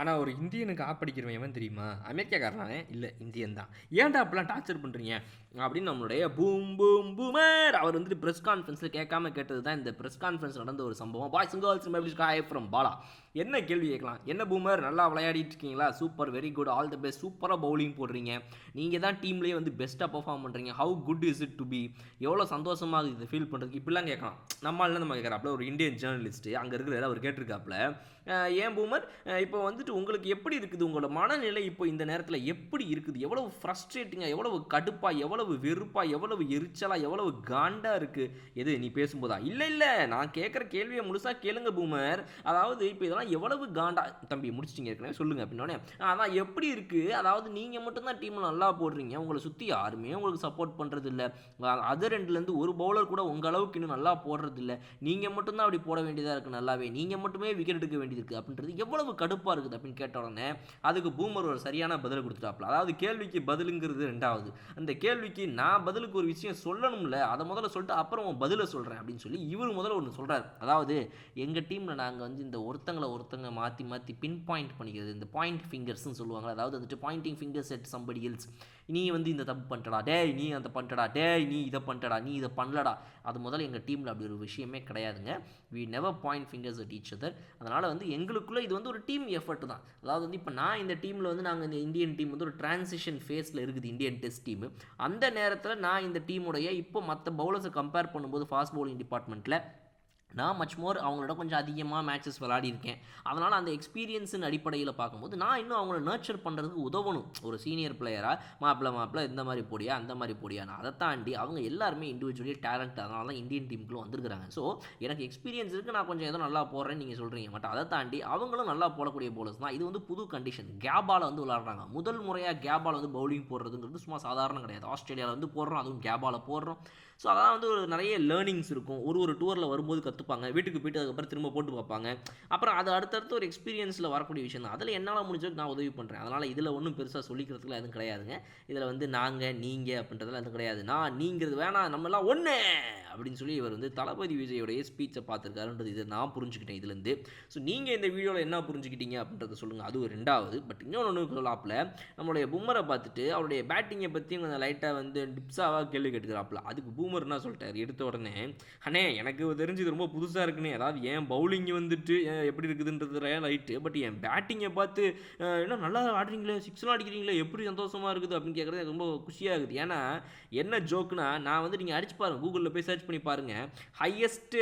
ஆனால் ஒரு இந்தியனுக்கு ஆப்படிக்கிறவன் எவன் தெரியுமா? அமெரிக்காக்காரனே இல்லை இந்தியன் தான். ஏன்டா அப்படிலாம் டார்ச்சர் பண்ணுறீங்க அப்படின்னு நம்மளுடைய பூம் பூம் பூமர் அவர் வந்துட்டு ப்ரெஸ் கான்ஃபரன்ஸில் கேட்காம கேட்டது தான் இந்த ப்ரெஸ் கான்ஃபரன்ஸ் நடந்த ஒரு சம்பவம். பாய்ஸ் அண்ட் கேர்ள்ஸ் எப்படி ஹாய் ஃப்ரம் பாலா என்ன கேள்வி கேட்கலாம்? என்ன பூமர் நல்லா விளையாடிட்டு இருக்கீங்களா? Super very good all the best சூப்பராக பவுலிங் போடுறீங்க. நீங்கள் தான் டீம்லேயே வந்து பெஸ்ட்டாக பெர்ஃபார்ம் பண்ணுறீங்க how good is it to be எவ்வளோ சந்தோஷமாக இது ஃபீல் பண்ணுறது இப்படிலாம் கேட்கலாம். நம்மளால நம்ம கேட்குறாப்புல ஒரு இந்தியன் ஜேர்னலிஸ்ட்டு அங்கே இருக்கிற அவர் கேட்டிருக்காப்புல. ஏன் பூமர் இப்போ வந்துட்டு உங்களுக்கு எப்படி இருக்குது? உங்களோட மனநிலை இப்போ இந்த நேரத்தில் எப்படி இருக்குது? எவ்வளவு ஃப்ரஸ்ட்ரேட்டிங்காக எவ்வளவு கடுப்பாக எவ்வளவு வெறுப்பாக எவ்வளவு எரிச்சலாக எவ்வளவு காண்டாக இருக்குது எது நீ பேசும்போதா? இல்லை இல்லை நான் கேட்குற கேள்வியை முழுசாக கேளுங்க பூமர். அதாவது இப்போ இதெல்லாம் எவ்வளவு காண்டா? தம்பி முடிச்சிட்டிங்க ஏற்கனவே சொல்லுங்க அப்படின்னோடனே அதான் எப்படி இருக்குது அதாவது நீங்கள் மட்டும்தான் டீமில் நல்லா போடுறீங்க. உங்களை சுற்றி யாருமே உங்களுக்கு சப்போர்ட் பண்ணுறது இல்லை அதர் ரெண்டுலேருந்து ஒரு பவுலர் கூட உங்கள் அளவுக்கு இன்னும் நல்லா போடுறது இல்லை நீங்கள் மட்டும்தான் அப்படி போட வேண்டியதாக இருக்குது நல்லாவே. நீங்கள் மட்டுமே விக்கெட் எடுக்க வேண்டியது இருக்குது அப்படின்றது எவ்வளவு கடுப்பாக இருக்குது அப்படின்னு கேட்ட உடனே அதுக்கு பூமர் ஒரு சரியான பதில் கொடுத்துட்டாப்புல. அதாவது கேள்விக்கு பதிலுங்கிறது ரெண்டாவது. அந்த கேள்விக்கு நான் பதிலுக்கு ஒரு விஷயம் சொல்லணும்ல அதை முதல்ல சொல்லிட்டு அப்புறம் உன் பதிலை சொல்கிறேன் அப்படின்னு சொல்லி இவர் முதல்ல ஒன்று சொல்கிறார் அதாவது எங்கள் டீமில் நாங்கள் வந்து இந்த ஒருத்தங்களை ஒருத்தங்க மாற்றி மாற்றி பின் பாயிண்ட் பண்ணிக்கிறது இந்த பாயிண்ட் ஃபிங்கர்ஸ்னு சொல்லுவாங்க அதாவது வந்துட்டு pointing fingers at somebody else நீ வந்து இந்த தப்பு பண்ணிட்டடா டேய் நீ அந்த பண்ணிட்டடா டேய் நீ இதை பண்ணிட்டடா நீ இதை பண்ணலடா. அது முதல்ல எங்கள் டீமில் அப்படி ஒரு விஷயமே கிடையாதுங்க. We never point fingers at each other அதனால் வந்து எங்களுக்குள்ளே இது வந்து ஒரு டீம் எஃபர்ட் தான். அதாவது வந்து இப்போ நான் இந்த டீமில் வந்து நாங்கள் இந்த இந்தியன் டீம் வந்து ஒரு டிரான்சிஷன் ஃபேஸில் இருக்குது இந்தியன் டெஸ்ட் டீமு அந்த நேரத்தில் நான் இந்த டீமுடைய இப்போ மற்ற பவுலர்ஸை கம்பேர் பண்ணும்போது ஃபாஸ்ட் பவுலிங் டிபார்ட்மெண்ட்டில் நான் மச் மோர் அவங்களோட கொஞ்சம் அதிகமாக மேட்சஸ் விளாடியிருக்கேன் அதனால் அந்த எக்ஸ்பீரியன்ஸின் அடிப்படையில் பார்க்கும்போது நான் இன்னும் அவங்கள நர்ச்சர் பண்ணுறதுக்கு உதவணும். ஒரு சீனியர் பிளேயராக மாப்பிள்ள மாப்பிள்ள இந்த மாதிரி போடியா அந்த மாதிரி போடியான்னு நான் அதை தாண்டி அவங்க எல்லாருமே இண்டிவிஜுவலி டேலண்ட் அதனால தான் இந்தியன் டீமுக்குள்ள வந்திருக்கிறாங்க. ஸோ எனக்கு எக்ஸ்பீரியன்ஸ் இருக்குது நான் கொஞ்சம் ஏதோ நல்லா போடுறேன்னு நீங்கள் சொல்கிறீங்க பட் அதை தாண்டி அவங்களும் நல்லா போடக்கூடிய போலர்ஸ் தான். இது வந்து புது கண்டிஷன் கேபால் வந்து விளாட்றாங்க முதல் முறையாக கேபால் வந்து பவுலிங் போடுறதுங்கிறது சும்மா சாதாரணம் கிடையாது. ஆஸ்திரேலியாவில் வந்து போடுறோம் அதுவும் கேபால் போடுறோம். ஸோ அதெல்லாம் வந்து ஒரு நிறைய லேர்னிங்ஸ் இருக்கும். ஒரு ஒரு டூரில் வரும்போது கற்றுப்பாங்க வீட்டுக்கு போயிட்டு அதுக்கப்புறம் திரும்ப போட்டு பார்ப்பாங்க. அப்புறம் அது அடுத்தடுத்து ஒரு எக்ஸ்பீரியன்ஸில் வரக்கூடிய விஷயம் தான். அதில் என்னால் முடிஞ்சதுக்கு நான் உதவி பண்ணுறேன் அதனால் இதில் ஒன்றும் பெருசாக சொல்லிக்கிறதுக்குலாம் எதுவும் கிடையாதுங்க. இதில் வந்து நாங்கள் நீங்கள் அப்படின்றதெல்லாம் எதுவும் கிடையாது. நான் நீங்கிறது வேணாம். நம்மலாம் ஒன்று அப்படின்னு சொல்லி இவர் வந்து தளபதி விஜயோடைய ஸ்பீச்சை பார்த்துருக்காருன்றது இதை நான் புரிஞ்சுக்கிட்டேன் இதுலேருந்து. ஸோ நீங்கள் இந்த வீடியோவில் என்ன புரிஞ்சுக்கிட்டீங்க அப்படின்றத சொல்லுங்கள் அது ஒரு ரெண்டாவது. பட் இன்னொன்று சொல்லாப்பில் நம்மளுடைய பூமரை பார்த்துட்டு அவருடைய பேட்டிங்கை பற்றி கொஞ்சம் லைட்டாக வந்து டிப்ஸாவாக கேள்வி கேட்டுக்கிறாப்புல. அதுக்கு பூமர் என்ன சொல்லிட்டார்? எடுத்த உடனே அண்ணே எனக்கு தெரிஞ்சது ரொம்ப புதுசாக இருக்குண்ணே. அதாவது என் பவுலிங் வந்துட்டு எப்படி இருக்குதுன்றது ரைட்டு பட் என் பேட்டிங்கை பார்த்து என்ன நல்லா ஆடுறீங்களே? சிக்ஸ்லாம் அடிக்கிறீங்களே? எப்படி சந்தோஷமாக இருக்குது? அப்படின்னு கேட்குறது எனக்கு ரொம்ப குஷியாக இருக்குது. ஏன்னா என்ன ஜோக்குனா நான் வந்து நீங்கள் அடிச்சு பாருங்க. கூகுளில் போய் சர்ச் பண்ணி பாருங்கள் highest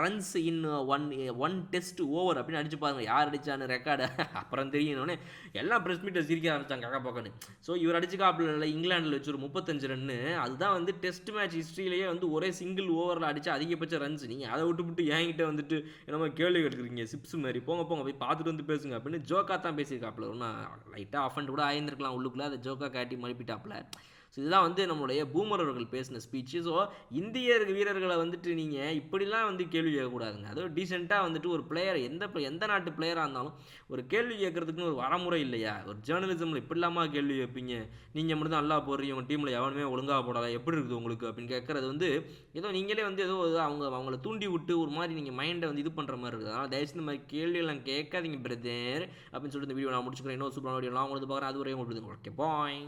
runs in one one test over அப்படின்னு அடிச்சு பாருங்க. யார் அடிச்சான்னு ரெக்கார்டு அப்புறம் தெரியணுன்னே எல்லாம் ப்ரெஸ் மீட்டர் சிரிக்க ஆரம்பிச்சாங்க கக்கா பக்கன்னு ஸோ இவர் அடிச்சுக்காப்பில் இங்கிலாண்டில் வச்சு ஒரு முப்பத்தஞ்சு ரன்னு அதுதான் வந்து டெஸ்ட் மேட்ச் ஹிஸ்ட்ரியிலேயே வந்து ஒரே சிங்கிள் ஓவரில் அடித்து அதிகபட்ச ரன்ஸ் நீங்கள் அதை விட்டு விட்டு என்கிட்ட வந்துட்டு என்னமோ கேள்வி கேட்டுக்கிறீங்க சிப்ஸ் மாதிரி. போங்க போங்க. போய் பார்த்துட்டு வந்து பேசுங்க அப்படின்னு ஜோக்கா தான் பேசியிருக்காப்புல. ஒன்றும் லைட்டாக அஃபண்ட் கூட ஆயிருந்திருக்கலாம் உள்ளுக்குள்ளே. அதை ஜோக்கா காட்டி மழுப்பிட்டாப்புல. ஸோ இதுதான் வந்து நம்மளுடைய பூமர் அவர்கள் பேசின ஸ்பீச்சு ஸோ இந்திய வீரர்களை வந்துட்டு நீங்கள் இப்படிலாம் வந்து கேள்வி கேட்கக்கூடாதுங்க. அதுவும் டீசெண்டாக வந்துட்டு ஒரு பிளேயர் எந்த எந்த நாட்டு பிளேயராக இருந்தாலும் ஒரு கேள்வி கேட்குறதுக்குன்னு ஒரு வரமுறை இல்லையா? ஒரு ஜேர்னலிசமில் இப்படிலாமா கேள்வி கேட்பீங்க. நீங்கள் மட்டும் தான் நல்லா போடுறீங்க. உங்கள் டீமில் எவனுமே ஒழுங்காக போடாத. எப்படி இருக்குது உங்களுக்கு? அப்படின்னு கேட்குறது வந்து ஏதோ நீங்களே வந்து ஏதோ அவங்க அவங்கள தூண்டி விட்டு ஒரு மாதிரி நீங்கள் மைண்டை வந்து இது பண்ணுற மாதிரி இருக்குது. அதனால் தயவுசெய்து இந்த மாதிரி கேள்வியெல்லாம் கேட்காதீங்க பிரதர் அப்படின்னு சொல்லிட்டு இந்த வீடியோ நான் முடிச்சுக்கிறேன். இன்னொரு சூப்பரான வீடியோலாம் உங்களுக்கு பார்க்குறேன். அது வரையும் உங்களுக்கு ஓகே பாய்